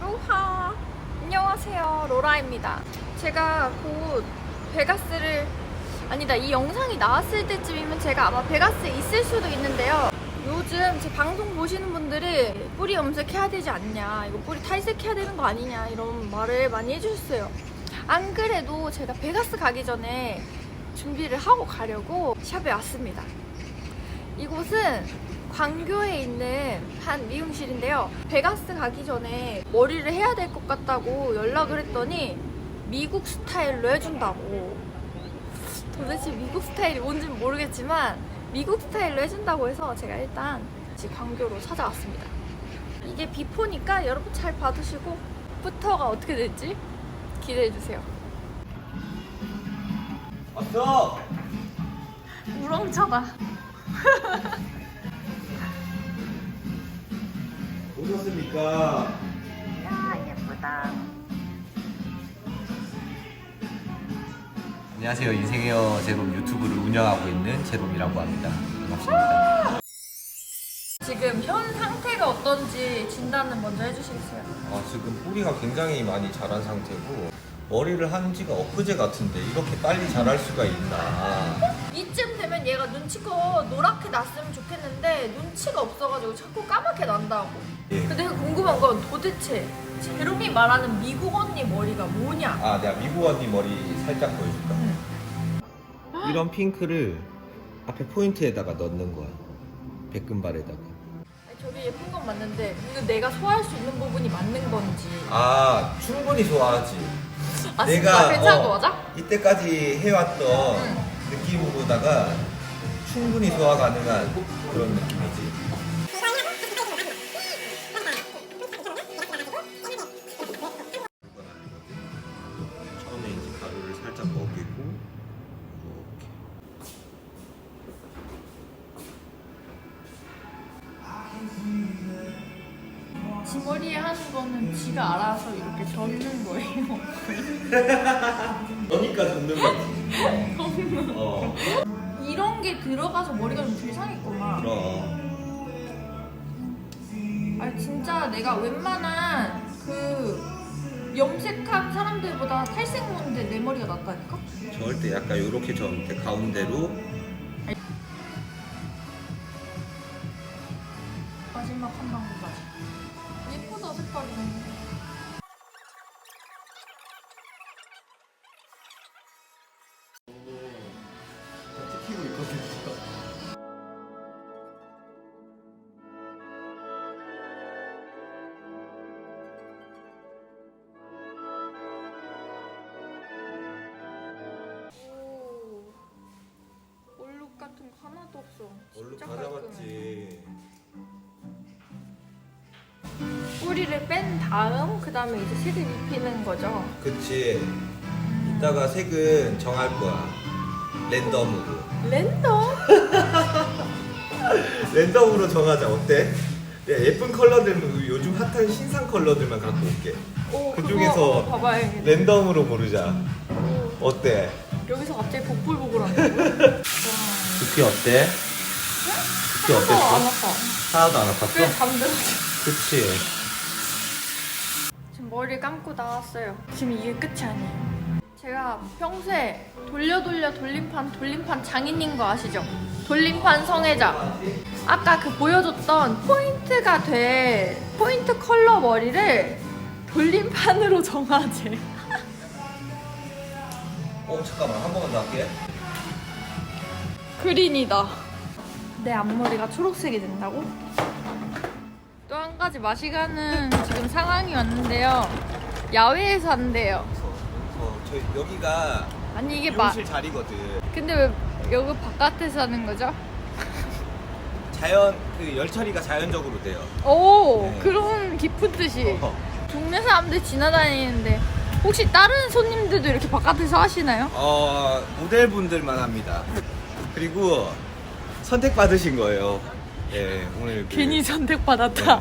로하. 안녕하세요. 로라입니다. 제가 곧 베가스를 아니다 이 영상이 나왔을 때쯤이면 제가 아마 베가스에 있을 수도 있는데요. 요즘 제 방송 보시는 분들이 뿌리 염색해야 되지 않냐 이거 뿌리 탈색해야 되는 거 아니냐 이런 말을 많이 해주셨어요. 안 그래도 제가 베가스 가기 전에 준비를 하고 가려고 샵에 왔습니다. 이곳은 광교에 있는 한 미용실인데요. 베가스 가기 전에 머리를 해야 될 것 같다고 연락을 했더니 미국 스타일로 해준다고. 도대체 미국 스타일이 뭔지는 모르겠지만 미국 스타일로 해준다고 해서 제가 일단 지금 광교로 찾아왔습니다. 이게 비포니까 여러분 잘 봐두시고 부터가 어떻게 될지 기대해주세요. 왔어! 우렁차다. 오셨습니까? 야 예쁘다. 안녕하세요. 인생에어 제롬 유튜브를 운영하고 있는 제롬이라고 합니다. 반갑습니다. 지금 현 상태가 어떤지 진단을 먼저 해주시겠어요? 아, 지금 뿌리가 굉장히 많이 자란 상태고 머리를 한 지가 엊그제 같은데 이렇게 빨리 자랄 수가 있나 이쯤 눈치껏 노랗게 났으면 좋겠는데 눈치가 없어가지고 자꾸 까맣게 난다고. 예. 근데 궁금한 건 도대체 제롬이 말하는 미국 언니 머리가 뭐냐? 아 내가 미국 언니 머리 살짝 보여줄까? 이런 핑크를 앞에 포인트에다가 넣는 거야 백금발에다가 아니, 저게 예쁜 건 맞는데 근데 내가 소화할 수 있는 부분이 맞는 건지. 아 충분히 좋아하지 아 진짜 괜찮은 거 맞아? 이때까지 해왔던 응. 느낌으로다가 충분히 소화 가능한 그런 느낌이지. 처음에 이제 가루를 살짝 먹이고 이렇게. 지 머리에 하는 거는 지가 알아서 이렇게 젓는 거예요. 너니까 젓는 거지. 어 이런 게 들어가서 머리가 좀 불쌍했구만. 그럼 아 진짜 내가 웬만한 그 염색한 사람들보다 탈색 먹는데 내 머리가 낫다니까? 저을 때 약간 이렇게 저한테 가운데로 마지막 한 방울까지. 예쁘다 색깔이. 찍히 하나도 없어. 진짜 깔끔해. 잡았지 뿌리를 뺀 다음 그 다음에 이제 색을 입히는 거죠. 그치 이따가 색은 정할 거야 랜덤으로 랜덤? 랜덤으로 정하자 어때? 내가 예쁜 컬러들은 요즘 핫한 신상 컬러들만 갖고 올게 오, 그 중에서 봐봐야겠네. 랜덤으로 고르자 오, 어때? 여기서 갑자기 복불복불하네. 두피 어때? 두피 하나도 안 어땠어? 아파. 하나도 안 아팠어? 그치 지금 머리 감고 나왔어요. 지금 이게 끝이 아니에요. 제가 평소에 돌려 돌려 돌림판 돌림판 장인인 거 아시죠? 돌림판 성애자. 아까 그 보여줬던 포인트가 될 포인트 컬러 머리를 돌림판으로 정하재. 어 잠깐만 한 번만 더 할게 그린이다. 내 앞머리가 초록색이 된다고? 또 한 가지 마시가는 지금 상황이 왔는데요. 야외에서 한대요. 어, 저희 여기가 아니 이게 마 미용실 자리거든 근데 왜 여기 바깥에서 하는 거죠? 자연 그 열처리가 자연적으로 돼요 오 네. 그런 깊은 뜻이 어. 동네 사람들 지나다니는데 혹시 다른 손님들도 이렇게 바깥에서 하시나요? 어, 모델분들만 합니다. 그리고 선택받으신 거예요. 예, 오늘 그- 괜히 선택받았다.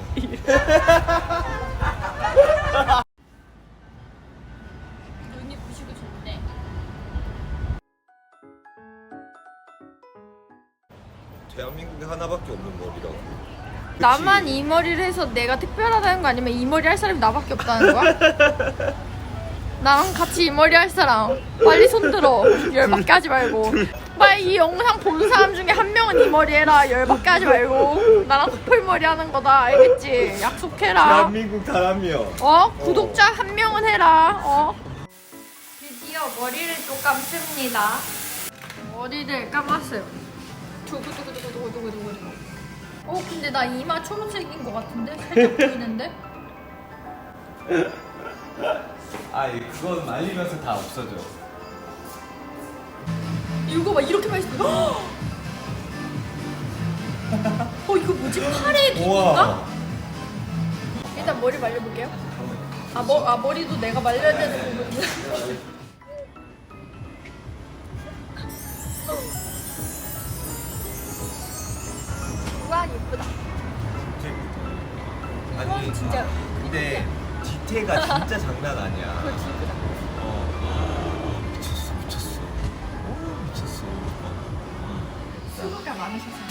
눈이 부시고 좋네. 대한민국에 하나밖에 없는 머리라고. 나만 이 머리를 해서 내가 특별하다는 거 아니면 이 머리 할 사람이 나밖에 없다는 거야? 나랑 같이 이 머리 할 사람 빨리 손들어 열받게 하지 말고 빨리 이 영상 본 사람 중에 한 명은 이 머리 해라 열받게 하지 말고 나랑 커플 머리 하는 거다 알겠지? 약속해라 대한민국 단 명. 어? 구독자 한 명은 해라. 어? 드디어 머리를 또 감습니다. 머리를 감았어요. 두구두구두구두구두구두구. 어, 근데 나 이마 초록색인 것 같은데? 살짝 보이는데? 아, 그건 말리면서 다 없어져. 이거 봐, 이렇게 많이 있어. 어, 이거 뭐지? 카레 김인가? 일단 머리 말려볼게요. 아, 머, 아 머리도 내가 말려야 되는 부분이야. 와 예쁘다. 아니, 진짜 근데 디테가 진짜 장난 아니야. 그거. 어. 미쳤어, 미쳤어. 어, 미쳤어. 수고가 많으셔서.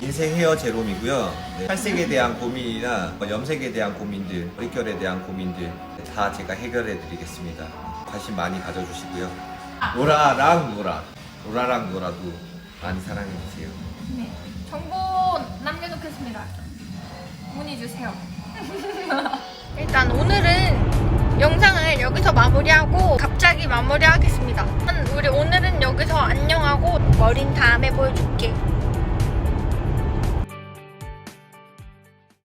인생 헤어 제롬이고요. 네. 탈색에 대한 고민이나 뭐 염색에 대한 고민들, 머릿결에 대한 고민들 다 제가 해결해 드리겠습니다. 관심 많이 가져주시고요. 노라랑 노라, 노라랑 노라도 많이 사랑해 주세요. 네. 정보 남겨놓겠습니다. 문의 주세요. 일단 오늘은 영상을 여기서 마무리하고 갑자기 마무리하겠습니다. 우리 오늘은 여기서 안녕하고 머린 다음에 보여줄게.